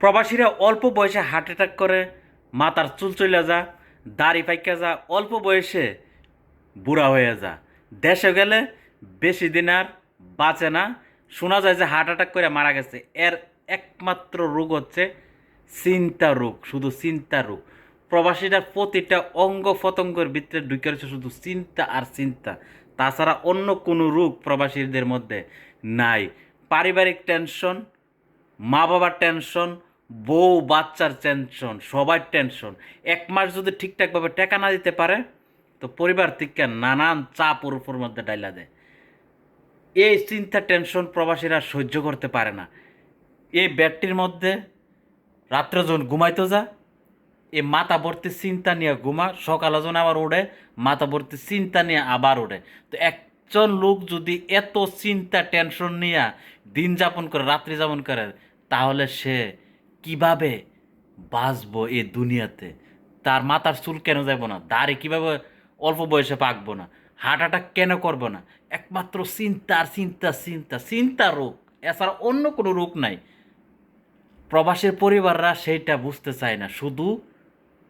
প্রবাসীরা অল্প বয়সে হার্ট অ্যাটাক করে, মাথার চুল চলে যা, দাড়ি পাইকা যা, অল্প বয়সে বুড়া হয়ে যা। দেশে গেলে বেশি দিন আর বাঁচে না। শোনা যায় যে হার্ট অ্যাটাক করে মারা গেছে। এর একমাত্র রোগ হচ্ছে চিন্তা রোগ, শুধু চিন্তা রোগ। প্রবাসীরা প্রতিটা অঙ্গ ফতঙ্গের ভিতরে ঢুকে রয়েছে শুধু চিন্তা আর চিন্তা। তাছাড়া অন্য কোনো রোগ প্রবাসীদের মধ্যে নাই। পারিবারিক টেনশন মা বাবার টেনশন বউ, বাচ্চার টেনশন সবার টেনশন এক মাস যদি ঠিকঠাকভাবে টাকা না দিতে পারে, তো পরিবার থেকে নানান চাপ ওর উপর মধ্যে ডাইলা দেয়। এই চিন্তা টেনশন প্রবাসীরা সহ্য করতে পারে না। এই ব্যাটটির মধ্যে রাত্রে যখন ঘুমাইতে যা এ মাথা ভর্তি চিন্তা নিয়ে ঘুমা সকালে যখন আবার ওঠে মাথা ভর্তি চিন্তা নিয়ে আবার ওঠে তো একজন লোক যদি এত চিন্তা, টেনশন নিয়ে দিন যাপন করে, রাত্রি যাপন করে, তাহলে সে কীভাবে বাঁচবো এই দুনিয়াতে? তার মাথার চুল কেন যাব না? দাড়ি কীভাবে অল্প বয়সে পাকবো না? হার্ট অ্যাটাক কেন করব না? একমাত্র চিন্তা আর চিন্তা চিন্তা চিন্তা রোগ। এছাড়া অন্য কোনো রোগ নাই। প্রবাসীর পরিবাররা সেইটা বুঝতে চায় না। শুধু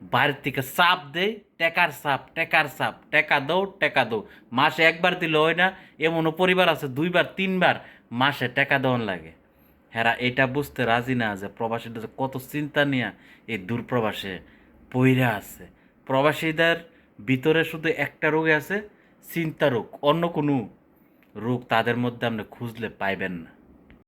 বাইরের থেকে চাপ দেয়, টেকার চাপ টেকার চাপ টেকা দাও টেকা দাও। মাসে একবার দিলে হয় না, এমনও পরিবার আছে দুইবার, তিনবার মাসে টাকা দেওয়ান লাগে। হেরা এটা বুঝতে রাজি না যে প্রবাসীদের কত চিন্তা নিয়ে এই দূরপ্রবাসে পইরা আছে। প্রবাসীদের ভিতরে শুধু একটা রোগে আছে, চিন্তা রোগ, অন্য কোনো রোগ তাদের মধ্যে আপনি খুঁজলে পাইবেন না।